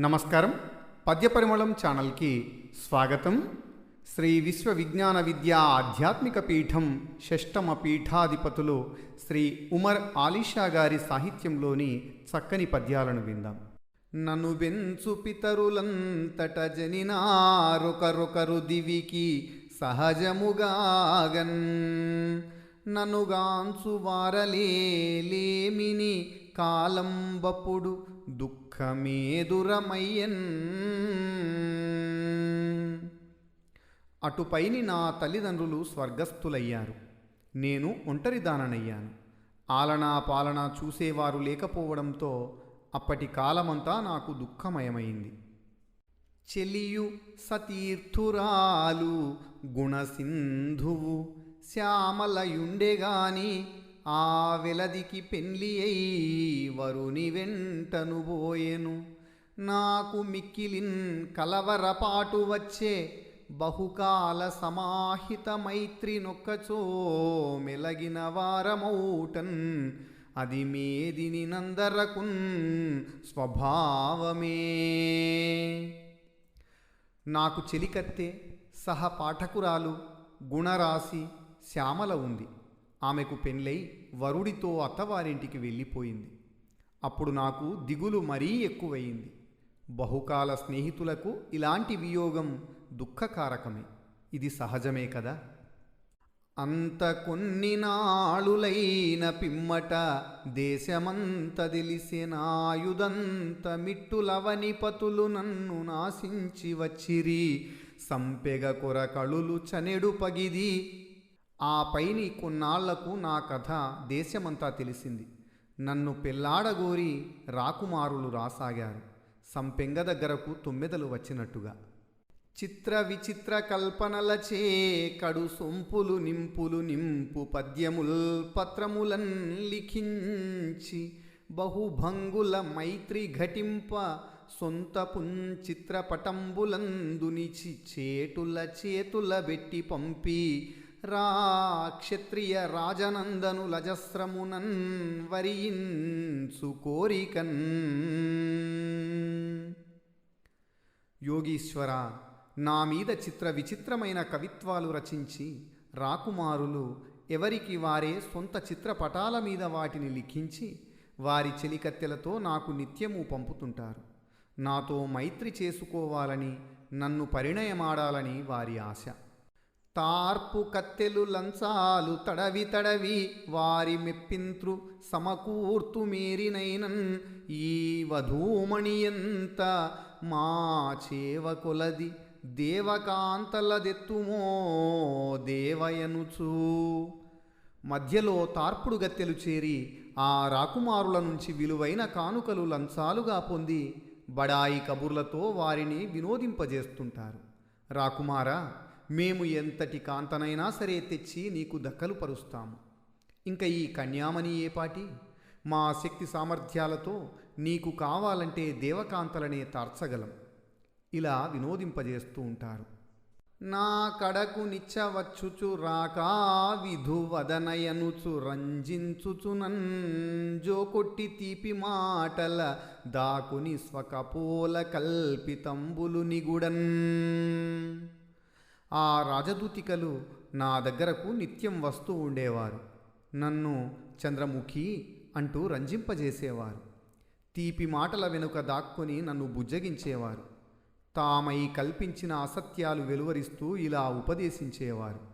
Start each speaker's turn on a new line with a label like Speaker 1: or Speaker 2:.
Speaker 1: నమస్కారం. పద్యపరిమళం ఛానల్కి స్వాగతం. శ్రీ విశ్వ విజ్ఞాన విద్యా ఆధ్యాత్మిక పీఠం షష్టమ పీఠాధిపతులు శ్రీ ఉమర్ ఆలిషా గారి సాహిత్యంలోని చక్కని పద్యాలను విందాం. నన్ను వెంచు పితరులంతట జనినారొకరొకరు దివికి సహజముగాగన్ ననుగాంచు వారలేమిని కాలంబప్పుడు దుఃఖమేదురమయ్యన్ అటుపైని నా తల్లిదండ్రులు స్వర్గస్థులయ్యారు. నేను ఒంటరిదాననయ్యాను ఆలనా పాలన చూసేవారు లేకపోవడంతో అప్పటి కాలమంతా నాకు దుఃఖమయమైంది. చెలియు సతీర్థురాలు గుణసింధువు శ్యామలయుండెగాని ఆ వెలదికి పెండ్లి అయి వరుని వెంటను బోయెను నాకు మిక్కిలిన్ కలవరపాటు వచ్చే బహుకాల సమాహిత మైత్రి నొక్కచో మెలగిన వారమౌటన్. అది మేదిని నందరకున్ స్వభావమే. నాకు చెలికత్తె సహ పాఠకురాలు గుణరాశి శ్యామల ఉంది. ఆమెకు పెళ్ళై వరుడితో అత్తవారింటికి వెళ్ళిపోయింది. అప్పుడు నాకు దిగులు మరీ ఎక్కువయింది. బహుకాల స్నేహితులకు ఇలాంటి వియోగం దుఃఖకారకమే. ఇది సహజమే కదా? అంత కొన్ని నాళులైన పిమ్మట దేశమంత తెలిసినాయుదంత మిట్టులవని పతులు నన్ను నాశించి వచ్చిరి. సంపెగ కొర కళులు చనెడు పగిది ఆ పైని కొన్నాళ్ళకు నా కథ దేశమంతా తెలిసింది. నన్ను పెళ్ళాడగోరి రాకుమారులు రాసాగారు. సంపెంగ దగ్గరకు తొమ్మిదలు వచ్చినట్టుగా. చిత్ర విచిత్ర కల్పనలచే కడు సొంపులు నింపులు నింపు పద్యముల్ పత్రములన్ లిఖించి బహుభంగుల మైత్రి ఘటింప సొంత పుంచిత్రపటంబులందునిచి చేటుల చేతుల బెట్టి పంపి రా క్షత్రియ రాజనందను లజస్రమునన్ వరియించు కోరికన్. యోగీశ్వర నా మీద చిత్ర విచిత్రమైన కవిత్వాలు రచించి రాకుమారులు ఎవరికి వారే సొంత చిత్రపటాల మీద వాటిని లిఖించి వారి చెలికత్తెలతో నాకు నిత్యము పంపుతుంటారు. నాతో మైత్రి చేసుకోవాలని నన్ను పరిణయమాడాలని వారి ఆశ. తార్పు కత్తెలు లంచాలు తడవి తడవి వారి మెప్పింత్రు సమకూర్తు మేరినైనన్. ఈ వధూమణియంత మా చేవకులది దేవకాంతలదెత్తుమో దేవయనుచూ. మధ్యలో తార్పుడు గత్తెలు చేరి ఆ రాకుమారుల నుంచి విలువైన కానుకలు లంచాలుగా పొంది బడాయి కబుర్లతో వారిని వినోదింపజేస్తుంటారు. రాకుమారా మేము ఎంతటి కాంతనైనా సరే తెచ్చి నీకు దక్కలు పరుస్తాము. ఇంకా ఈ కన్యామణి ఏపాటి మా శక్తి సామర్థ్యాలతో నీకు కావాలంటే దేవకాంతలనే తార్చగలం. ఇలా వినోదింపజేస్తూ ఉంటారు. నా కడకు నిచ్చవచ్చుచు రాకా విధువదనయనుచు రంజించుచునన్ జోకొట్టి తీపి మాటల దాకుని స్వకపోల కల్పితంబులు నిగుడన్. ఆ రాజదూతికలు నా దగ్గరకు నిత్యం వస్తూ ఉండేవారు. నన్ను చంద్రముఖి అంటూ రంజింపజేసేవారు. తీపి మాటల వెనుక దాక్కుని నన్ను బుజ్జగించేవారు. తామై కల్పించిన అసత్యాలు వెలువరిస్తూ ఇలా ఉపదేశించేవారు.